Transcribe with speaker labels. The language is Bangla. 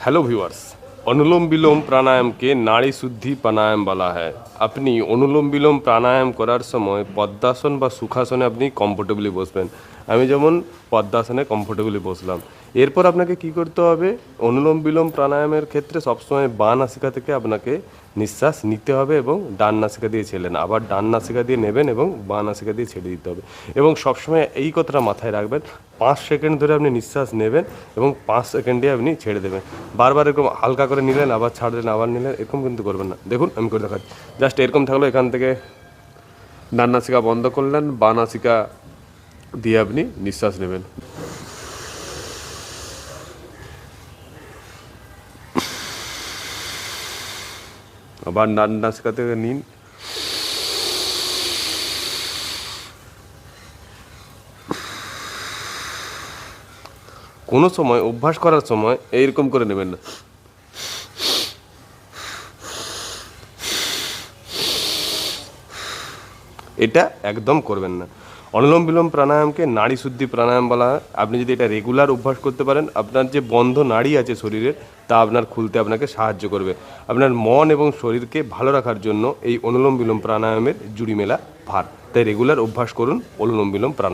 Speaker 1: হ্যালো ভিউয়ার্স অনুলোম বিলোম প্রাণায়ামকে নারী শুদ্ধি প্রাণায়াম বলা হয় আপনি অনুলোম বিলোম প্রাণায়াম করার সময় পদ্মাসন বা সুখাসনে আপনি কমফোর্টেবলি বসবেন আমি যেমন পদ্মাসনে কমফোর্টেবলি বসলাম এরপর আপনাকে কি করতে হবে অনুলোম বিলোম প্রাণায়ামের ক্ষেত্রে সবসময় বাঁ নাসিকা থেকে আপনাকে নিঃশ্বাস নিতে হবে এবং ডান নাসিকা দিয়ে ছেড়েন আবার ডান নাসিকা দিয়ে নেবেন এবং বাঁ নাসিকা দিয়ে ছেড়ে দিতে হবে এবং সবসময় এই কথাটা মাথায় রাখবেন পাঁচ সেকেন্ড ধরে আপনি নিঃশ্বাস নেবেন এবং পাঁচ সেকেন্ডে আপনি ছেড়ে দেবেন। বারবার এরকম হালকা করে নিলেন, আবার ছাড়লেন আবার নিলেন, এরকম কিন্তু করবেন না। দেখুন, আমি করে দেখাচ্ছি। জাস্ট এরকম থাকল, এখান থেকে ডান নাসিকা বন্ধ করলেন, বাঁ নাসিকা দিয়ে আপনি নিঃশ্বাস নেবেন। আবার নাসিকা থেকে নিন। কোনো সময়, অভ্যাস করার সময় এইরকম করে নেবেন না। এটা একদম করবেন না। অনুলোম বিলোম প্রাণায়ামকে নারী শুদ্ধি প্রাণায়াম বলা হয়। আপনি যদি এটা রেগুলার অভ্যাস করতে পারেন, আপনার যে বন্ধ নাড়ি আছে শরীরের, তা আপনার খুলতে আপনাকে সাহায্য করবে। আপনার মন এবং শরীরকে ভালো রাখার জন্য এই অনুলোম বিলোম প্রাণায়ামের জুড়ি মেলা ভার। তাই রেগুলার অভ্যাস করুন অনুলোম বিলোম প্রাণায়াম।